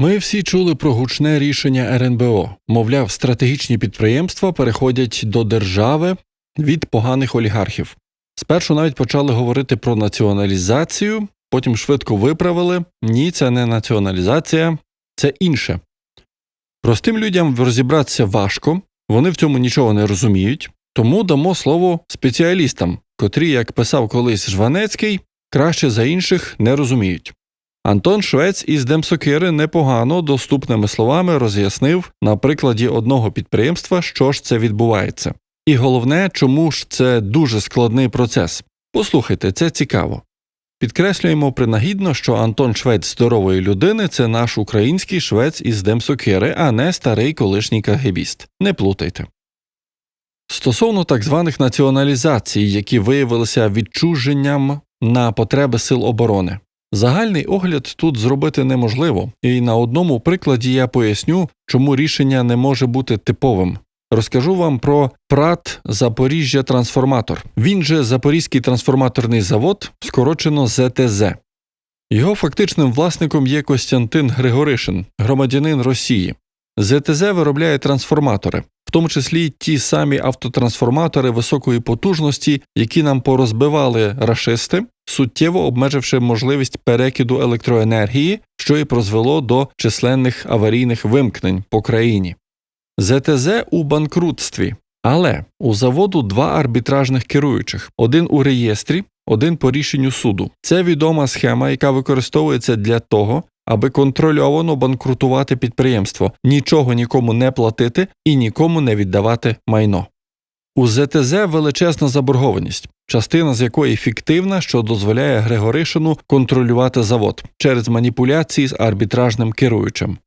Ми всі чули про гучне рішення РНБО. Мовляв, стратегічні підприємства переходять до держави від поганих олігархів. Спершу навіть почали говорити про націоналізацію, потім швидко виправили ні, це не націоналізація, це інше. Простим людям розібратися важко, вони в цьому нічого не розуміють, тому дамо слово спеціалістам, котрі, як писав колись Жванецький, краще за інших не розуміють. Антон Швець із Демсокири непогано доступними словами роз'яснив на прикладі одного підприємства, що ж це відбувається. І головне, чому ж це дуже складний процес. Послухайте, це цікаво. Підкреслюємо принагідно, що Антон Швець здорової людини це наш український швець із Демсокири, а не старий колишній кагебіст. Не плутайте. Стосовно так званих націоналізацій, які виявилися відчуженням на потреби сил оборони. Загальний огляд тут зробити неможливо, і на одному прикладі я поясню, чому рішення не може бути типовим. Розкажу вам про ПРАТ Запоріжжя Трансформатор. Він же Запорізький трансформаторний завод, скорочено ЗТЗ. Його фактичним власником є Костянтин Григоришин, громадянин Росії. ЗТЗ виробляє трансформатори, в тому числі ті самі автотрансформатори високої потужності, які нам порозбивали рашисти, суттєво обмеживши можливість перекиду електроенергії, що і призвело до численних аварійних вимкнень по країні. ЗТЗ у банкрутстві, але у заводу два арбітражних керуючих: один у реєстрі, один по рішенню суду. Це відома схема, яка використовується для того, аби контрольовано банкрутувати підприємство, нічого нікому не платити і нікому не віддавати майно. У ЗТЗ величезна заборгованість, частина з якої фіктивна, що дозволяє Григоришину контролювати завод через маніпуляції з арбітражним керуючим.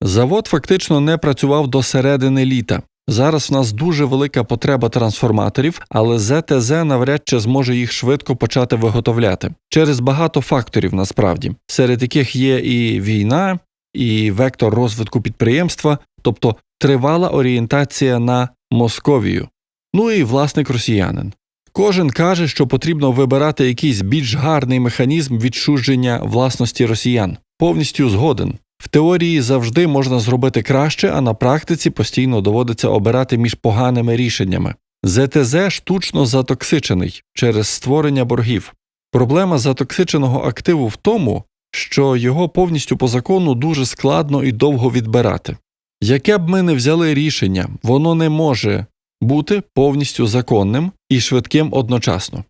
Завод фактично не працював до середини літа. Зараз в нас дуже велика потреба трансформаторів, але ЗТЗ навряд чи зможе їх швидко почати виготовляти через багато факторів насправді, серед яких є і війна, і вектор розвитку підприємства, тобто тривала орієнтація на Московію. Ну і власник росіянин. Кожен каже, що потрібно вибирати якийсь більш гарний механізм відчуження власності росіян. Повністю згоден. В теорії завжди можна зробити краще, а на практиці постійно доводиться обирати між поганими рішеннями. ЗТЗ штучно затоксичений через створення боргів. Проблема затоксиченого активу в тому, що його повністю по закону дуже складно і довго відбирати. Яке б ми не взяли рішення, воно не може бути повністю законним і швидким одночасно.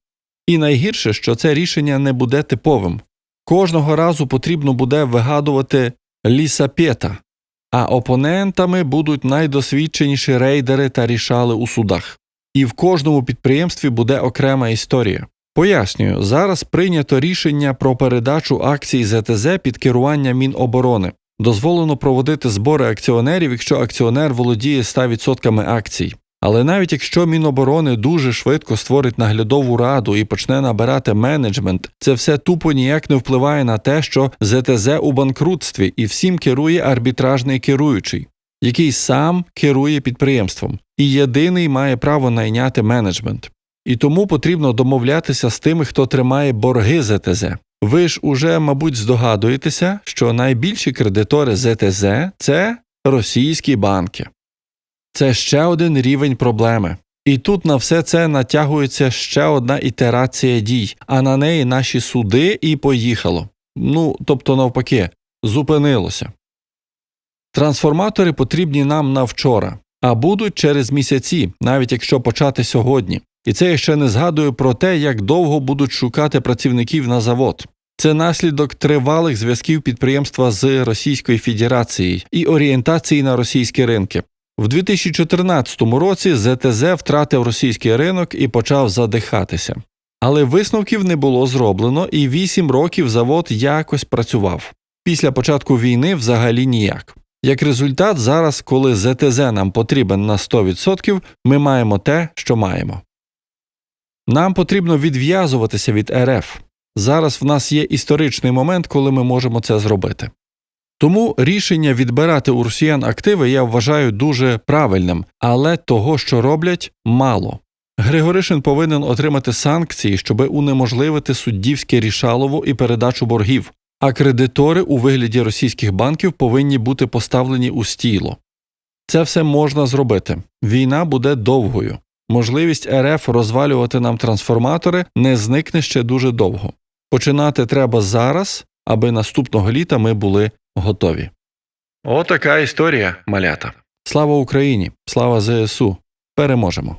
І найгірше, що це рішення не буде типовим. Кожного разу потрібно буде вигадувати лісапєта, а опонентами будуть найдосвідченіші рейдери та рішали у судах. І в кожному підприємстві буде окрема історія. Пояснюю, зараз прийнято рішення про передачу акцій ЗТЗ під керування Міноборони. Дозволено проводити збори акціонерів, якщо акціонер володіє 100% акцій. Але навіть якщо Міноборони дуже швидко створить наглядову раду і почне набирати менеджмент, це все тупо ніяк не впливає на те, що ЗТЗ у банкрутстві і всім керує арбітражний керуючий, який сам керує підприємством і єдиний має право найняти менеджмент. І тому потрібно домовлятися з тими, хто тримає борги ЗТЗ. Ви ж уже, мабуть, здогадуєтеся, що найбільші кредитори ЗТЗ це російські банки. Це ще один рівень проблеми. І тут на все це натягується ще одна ітерація дій, а на неї наші суди і поїхало. Ну, тобто, навпаки, зупинилося. Трансформатори потрібні нам на вчора, а будуть через місяці, навіть якщо почати сьогодні. І це я ще не згадую про те, як довго будуть шукати працівників на завод. Це наслідок тривалих зв'язків підприємства з Російською Федерацією і орієнтації на російські ринки. В 2014 році ЗТЗ втратив російський ринок і почав задихатися. Але висновків не було зроблено, і 8 років завод якось працював. Після початку війни взагалі ніяк. Як результат, зараз, коли ЗТЗ нам потрібен на 100%, ми маємо те, що маємо. Нам потрібно відв'язуватися від РФ. Зараз в нас є історичний момент, коли ми можемо це зробити. Тому рішення відбирати у росіян активи я вважаю дуже правильним, але того, що роблять, мало. Григоришин повинен отримати санкції, щоб унеможливити суддівське рішалово і передачу боргів. а кредитори у вигляді російських банків повинні бути поставлені у стіло. Це все можна зробити. Війна буде довгою. Можливість РФ розвалювати нам трансформатори не зникне ще дуже довго. Починати треба зараз, аби наступного літа ми були готові. Отака історія, малята. Слава Україні! Слава ЗСУ! Переможемо!